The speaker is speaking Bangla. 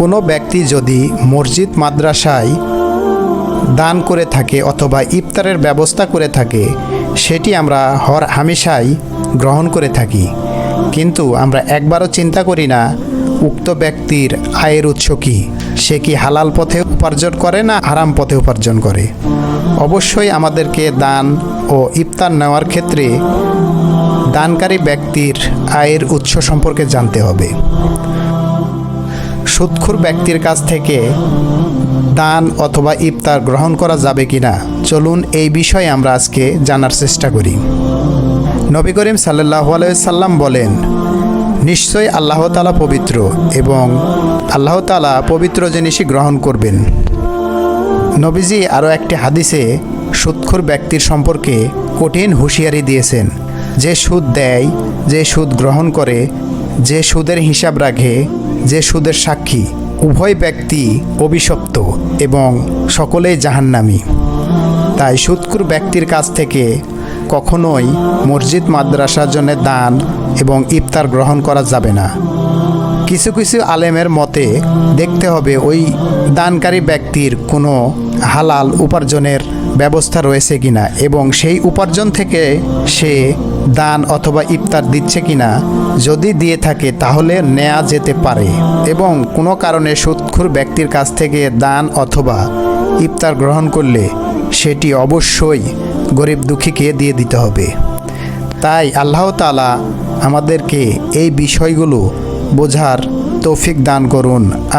কোনো ব্যক্তি যদি মসজিদ, মাদ্রাসায় দান করে থাকে অথবা ইফতারের ব্যবস্থা করে থাকে, সেটি আমরা হর হামেশাই গ্রহণ করে থাকি। কিন্তু আমরা একবারও চিন্তা করি না, উক্ত ব্যক্তির আয়ের উৎস কী? সে কি হালাল পথে উপার্জন করে না আরাম পথে উপার্জন করে? অবশ্যই আমাদেরকে দান ও ইফতার নেওয়ার ক্ষেত্রে দানকারী ব্যক্তির আয়ের উৎস সম্পর্কে জানতে হবে। সুদখুর ব্যক্তির কাছ থেকে দান অথবা ইফতার গ্রহণ করা যাবে কিনা? চলুন এই বিষয়ে আমরা আজকে জানার চেষ্টা করি। নবী করিম সাল্লাহ সাল্লাম বলেন নিশ্চয় আল্লাহ তালা পবিত্র এবং আল্লাহ তালা পবিত্র জিনিসই গ্রহণ করবেন। নবীজি আরও একটি হাদিসে সুৎখুর ব্যক্তির সম্পর্কে কঠিন হুঁশিয়ারি দিয়েছেন। যে সুদ দেয়, যে সুদ গ্রহণ করে, যে সুদের হিসাব রাখে যে সুদের সাক্ষী, উভয় ব্যক্তি অভিশপ্ত এবং সকলেই জাহান্নামী। তাই সুৎকুর ব্যক্তির কাছ থেকে কখনোই মসজিদ মাদ্রাসার জন্য দান এবং ইফতার গ্রহণ করা যাবে না। কিছু কিছু আলেমের মতে, দেখতে হবে ওই দানকারী ব্যক্তির কোনো হালাল উপার্জনের ব্যবস্থা রয়েছে কিনা এবং সেই উপার্জন থেকে সে দান অথবা ইফতার দিচ্ছে কিনা, যদি দিয়ে থাকে তাহলে নেওয়া যেতে পারে এবং কোনো কারণে সুৎখুর ব্যক্তির কাছ থেকে দান অথবা ইফতার গ্রহণ করলে সেটি অবশ্যই গরিব দুঃখীকে দিয়ে দিতে হবে। তাই আল্লাহ তালা আমাদেরকে এই বিষয়গুলো বোঝার তৌফিক দান করুন।